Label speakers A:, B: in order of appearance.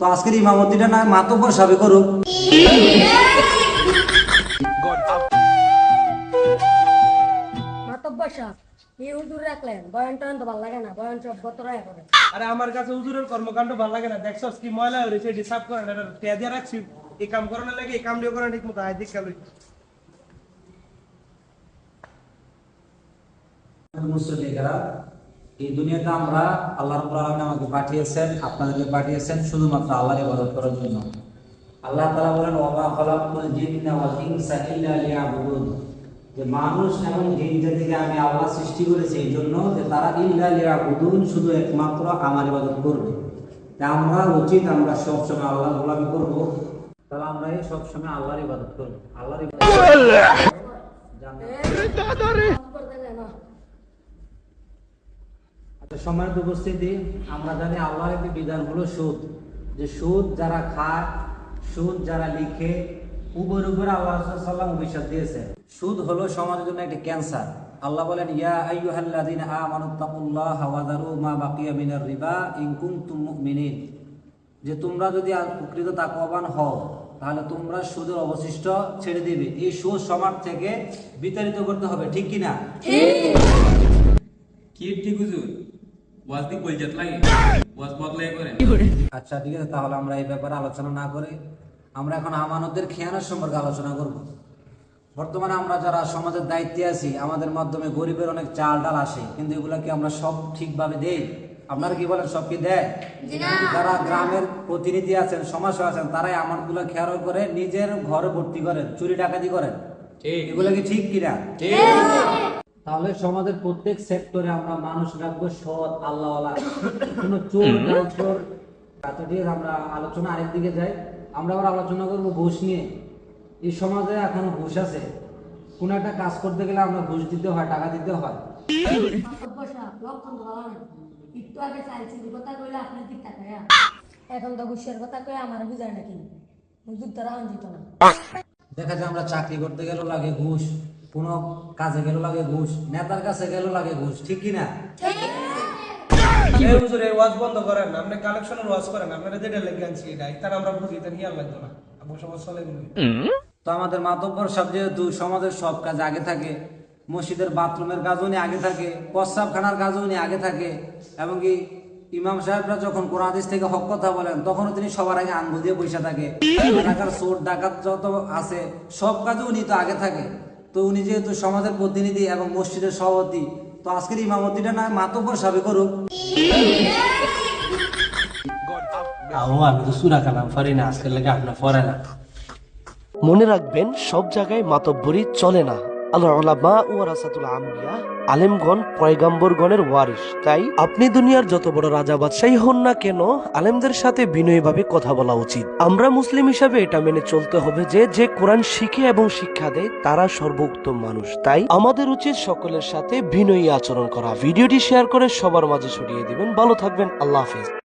A: তো আজকের ইমামতিটা না মাতব্বর সাবে করুক।
B: মাতব্বর সাহেব এই হুজুর রাখলেন। বয়ান টয়ন তো ভালো লাগে না। বয়ান সব বতরায় করে।
C: আরে আমার কাছে হুজুরের কর্মকাণ্ড ভালো লাগে না। দেখছস কি ময়লা হয়ে রয়েছে ডিসার্ভ করে না টেয়া দিয়ে রাখছি। এই কাম করানোর লাগে এই কাম দিয়ে করা ঠিক মতো আয়
A: মুসলিমেরা এই দুনিয়াতে আমরা আল্লাহ রাব্বুল আলামিন আমাকে পাঠিয়েছেন আপনাদেরকে পাঠিয়েছেন শুধুমাত্র আল্লাহর ইবাদত করার জন্য। আল্লাহ তাআলা বলেন ওয়া মা খালাকুল জিন্না ওয়াল ইনসা ইল্লা লিয়াবুদুন। যে মানুষ এবং জিন জাতিকে আমি আল্লাহ সৃষ্টি করেছি এই জন্য যে তারা ইল্লা লিয়াবুদুন শুধু একমাত্র আমার ইবাদত করবে। তা আমরা উচিত আমরা সবসময় আল্লাহর গোলামি করব। তাহলে আমরা এই সবসময় আল্লাহর ইবাদত করব। আল্লাহর ইবাদত সম্মানিত উপস্থিতি আমরা জানি আল্লাহর একটি বিধান হলো সুদ। যে সুদ যারা খায় সুদ যারা লিখে উভয়ের উপরে আল্লাহ সাল্লাম অভিশাপ দিয়েছে সুদ হলো সমাজের জন্য একটি ক্যান্সার। আল্লাহ বলেন ইয়া আইয়ুহাল্লাযীনা আমানু তাকুল্লাহা ওয়া যারু মা বাকিয়া মিনার রিবা ইন কুনতুম মুমিনিন। যে তোমরা যদি আর প্রকৃত তাকওয়াবান হও তাহলে তোমরা সুদের অবশিষ্ট ছেড়ে দিবে। এই সুদ সমাজ থেকে বিতাড়িত করতে হবে ঠিক কি না
D: কি ঠিক হুজুর ওয়াজ দি কলজাত লাগে ওয়াজ বদলাই করে?
A: আচ্ছা ঠিক আছে তাহলে আমরা এই ব্যাপারে আলোচনা না করে আমরা এখন আমানতের খেয়ানোর সম্পর্কে আলোচনা করব। বর্তমানে আমরা যারা সমাজের দায়িত্বে আছি আমাদের মাধ্যমে গরিবের অনেক চাল ডাল আসে কিন্তু এগুলাকে আমরা সব ঠিকভাবে দেই? আপনারা কি বলেন সব কি দেয়? যারা গ্রামের প্রতিনিধি আছেন সমাজ আছেন তারাই আমানতগুলো খেয়াল করে নিজের ঘরে ভর্তি করেন চুরি ডাকাতি করেন। এগুলো কি ঠিক কিনা? তাহলে সমাজের প্রত্যেক সেক্টরে আমরা মানুষ রাখব সৎ আল্লাহওয়ালা। কোনো চোর চোর আচ্ছা ঠিক আছে আমরা আলোচনা আরেক দিকে যাই। আমরা আবার আলোচনা করব ঘুষ নিয়ে। এই সমাজে এখন ঘুষ আছে। কোনো একটা কাজ করতে গেলে আমরা ঘুষ দিতে হয় টাকা দিতে হয়।
B: একটু আগে চাইছি কথা কইলে আপনার দিক তাকায়া এখন তো ঘুষের কথা কয়ে আমার বুঝায় অঞ্জিত না।
A: দেখা যায় আমরা চাকরি করতে গেলেও লাগে ঘুষ। কোনো কাজে গেলেও লাগে ঘুষ নেতার কাছে গেলেও লাগে ঘুষ ঠিক কি না
C: এই হুজুর এই ওয়াজ বন্ধ করেন আপনি কালেকশনের ওয়াজ করেন আপনারা যেটা লেগে আনছি এটা তার আমরা বুঝি হিয়াল লাগতো না।
A: তো আমাদের মাতব্বর সব যেহেতু সমাজের সব কাজ আগে থাকে মসজিদের বাথরুমের কাজও উনি আগে থাকে প্রস্রাবখানার কাজও উনি আগে থাকে এবং কি ইমাম সাহেবরা যখন কোরআন হাদিস থেকে হক কথা বলেন তখনও তিনি সবার আগে আঙ্গুল দিয়ে বসে থাকে। এলাকার চোর ডাকাত যত আছে সব কাজে উনি তো আগে থাকে। তো উনি যেহেতু সমাজের প্রতিনিধি এবং মসজিদের সভাপতি, তো আজকের ইমামতিটা না মাতব্বর সাবে করুক।
E: আমি তো আপনার ফরে না।
F: মনে রাখবেন, সব জায়গায় মাতব্বরি চলে না। আলেমগণ, পয়গাম্বরগণের ওয়ারিস তাই আপনি দুনিয়ার যত বড় রাজা বাদশাহী হন না কেন, আলেমদের সাথে বিনয়ীভাবে কথা বলা উচিত। আমরা মুসলিম হিসাবে এটা মেনে চলতে হবে যে যে কোরআন শিখে এবং শিক্ষা দেয়, তারা সর্বোত্তম মানুষ। তাই আমাদের উচিত সকলের সাথে বিনয়ী আচরণ করা। ভিডিওটি শেয়ার করে সবার মাঝে ছড়িয়ে দিবেন। ভালো থাকবেন। আল্লাহ হাফেজ।